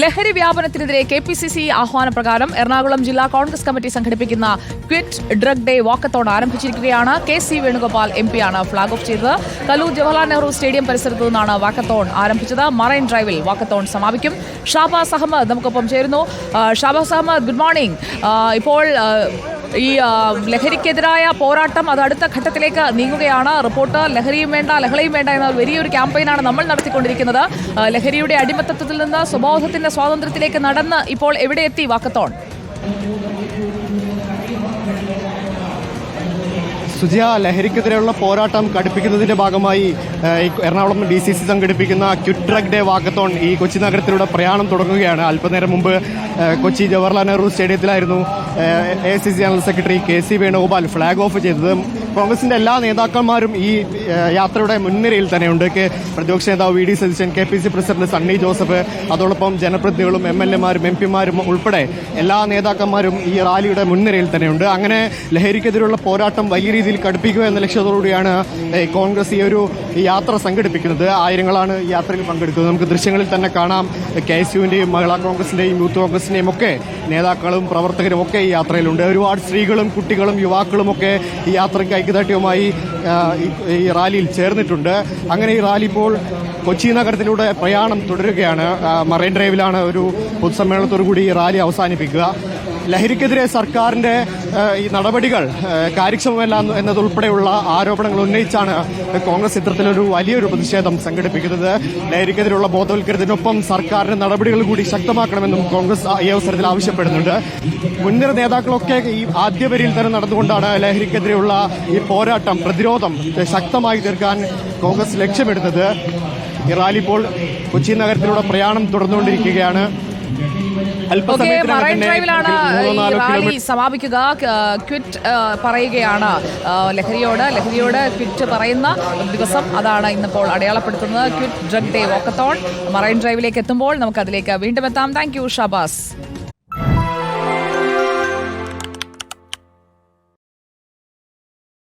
ലഹരി വ്യാപനത്തിനെതിരെ K P C C ആഹ്വാനപ്രകാരം എറണാകുളം ജില്ലാ കോൺഗ്രസ് കമ്മിറ്റി സംഘടിപ്പിക്കുന്ന ക്വിറ്റ് ഡ്രഗ് ഡേ വാക്കത്തോൺ ആരംഭിച്ചിരിക്കുകയാണ് കെ സി വേണുഗോപാൽ എം ആണ് ഫ്ളാഗ് ഓഫ് ചെയ്തത്. കലൂർ ജവഹർലാൽ നെഹ്റു സ്റ്റേഡിയം പരിസരത്തു നിന്നാണ് വാക്കത്തോൺ ആരംഭിച്ചത്. മറൈൻ ഡ്രൈവിൽ വാക്കത്തോൺ സമാപിക്കും. ഷാബാസ് അഹമ്മദ് നമുക്കൊപ്പം ചേരുന്നു. ഷാബാസ് അഹമ്മദ് ഗുഡ് മോർണിംഗ് ഇപ്പോൾ ഈ ലഹരിക്കെതിരായ പോരാട്ടം അത് അടുത്ത ഘട്ടത്തിലേക്ക് നീങ്ങുകയാണ്. റിപ്പോർട്ട് ലഹരിയും വേണ്ട ലഹളയും വേണ്ട എന്ന വലിയൊരു ക്യാമ്പയിനാണ് നമ്മൾ നടത്തിക്കൊണ്ടിരിക്കുന്നത്. ലഹരിയുടെ അടിമത്തത്തിൽ നിന്ന് സ്വബോധത്തിന്റെ സ്വാതന്ത്ര്യത്തിലേക്ക് നടന്ന് ഇപ്പോൾ എവിടെ എത്തി വാക്കത്തോൺ? സുജിയ ലഹരിക്കെതിരെയുള്ള പോരാട്ടം കടുപ്പിക്കുന്നതിന്റെ ഭാഗമായി എറണാകുളം ഡി സി സി സംഘടിപ്പിക്കുന്ന ക്വിറ്റ് ഡേ വാക്കത്തോൺ ഈ കൊച്ചി നഗരത്തിലൂടെ പ്രയാണം തുടങ്ങുകയാണ്. അല്പനേരം മുമ്പ് Kochi Jawaharlal Nehru സ്റ്റേഡിയത്തിലായിരുന്നു A C C general secretary K C Venugopal flag off ചെയ്തത് കോൺഗ്രസിന്റെ എല്ലാ നേതാക്കന്മാരും ഈ യാത്രയുടെ മുൻനിരയിൽ തന്നെയുണ്ട്. കെ- പ്രതിപക്ഷ നേതാവ് V D Satheesan K P C president Sunny Joseph അതോടൊപ്പം ജനപ്രതിനിധികളും എം എൽ എമാരും എം പിമാരും ഉൾപ്പെടെ എല്ലാ നേതാക്കന്മാരും ഈ റാലിയുടെ മുൻനിരയിൽ തന്നെയുണ്ട്. അങ്ങനെ ലഹരിക്കെതിരെയുള്ള പോരാട്ടം വലിയ രീതിയിൽ കടുപ്പിക്കുക എന്ന ലക്ഷ്യത്തോടുകൂടിയാണ് കോൺഗ്രസ് ഈ ഒരു യാത്ര സംഘടിപ്പിക്കുന്നത്. ആയിരങ്ങളാണ് യാത്രയിൽ പങ്കെടുക്കുന്നത്. നമുക്ക് ദൃശ്യങ്ങളിൽ തന്നെ കാണാം കെ എസ് യുവിന്റെയും മഹിളാ കോൺഗ്രസിന്റെയും യൂത്ത് കോൺഗ്രസിന്റെയും ഒക്കെ നേതാക്കളും പ്രവർത്തകരും ഒക്കെ ഈ യാത്രയിലുണ്ട്. ഒരുപാട് സ്ത്രീകളും കുട്ടികളും യുവാക്കളും ഒക്കെ ഈ യാത്രയ്ക്ക് ഐക്യദാർഢ്യവുമായി ഈ റാലിയിൽ ചേർന്നിട്ടുണ്ട്. അങ്ങനെ ഈ റാലി ഇപ്പോൾ കൊച്ചി നഗരത്തിലൂടെ പ്രയാണം തുടരുകയാണ്. മറൈൻ ഡ്രൈവിലാണ് ഒരു പൊതുസമ്മേളനത്തോടു കൂടി ഈ റാലി അവസാനിപ്പിക്കുക. ലഹരിക്കെതിരെ സർക്കാരിന്റെ ഈ നടപടികൾ കാര്യക്ഷമമല്ല എന്നതുൾപ്പെടെയുള്ള ആരോപണങ്ങൾ ഉന്നയിച്ചാണ് കോൺഗ്രസ് ഇത്തരത്തിലൊരു വലിയൊരു പ്രതിഷേധം സംഘടിപ്പിക്കുന്നത്. ലഹരിക്കെതിരെയുള്ള ബോധവൽക്കരണത്തിനൊപ്പം സർക്കാരിന്റെ നടപടികൾ കൂടി ശക്തമാക്കണമെന്നും കോൺഗ്രസ് ഈ അവസരത്തിൽ ആവശ്യപ്പെടുന്നുണ്ട്. മുൻനിര നേതാക്കളൊക്കെ ഈ ആദ്യ വരിയിൽ തന്നെ നടന്നുകൊണ്ടാണ് ലഹരിക്കെതിരെയുള്ള ഈ പോരാട്ടം പ്രതിരോധം ശക്തമായി തീർക്കാൻ കോൺഗ്രസ് ലക്ഷ്യമിടുന്നത്. ഈ റാലി ഇപ്പോൾ കൊച്ചി നഗരത്തിലൂടെ പ്രയാണം തുടർന്നുകൊണ്ടിരിക്കുകയാണ്. മറൈൻ ഡ്രൈവിലാണ് ഈ റാലി സമാപിക്കുക. ക്വിറ്റ് പറയുകയാണ് ലഹരിയോട് ലഹരിയോട് ക്വിറ്റ് പറയുന്ന ദിവസം അതാണ് ഇന്നിപ്പോൾ അടയാളപ്പെടുത്തുന്നത്. Quit drug day walkathon. Marine ഡ്രൈവിലേക്ക് എത്തുമ്പോൾ നമുക്ക് അതിലേക്ക് വീണ്ടും എത്താം. Thank you Shabas.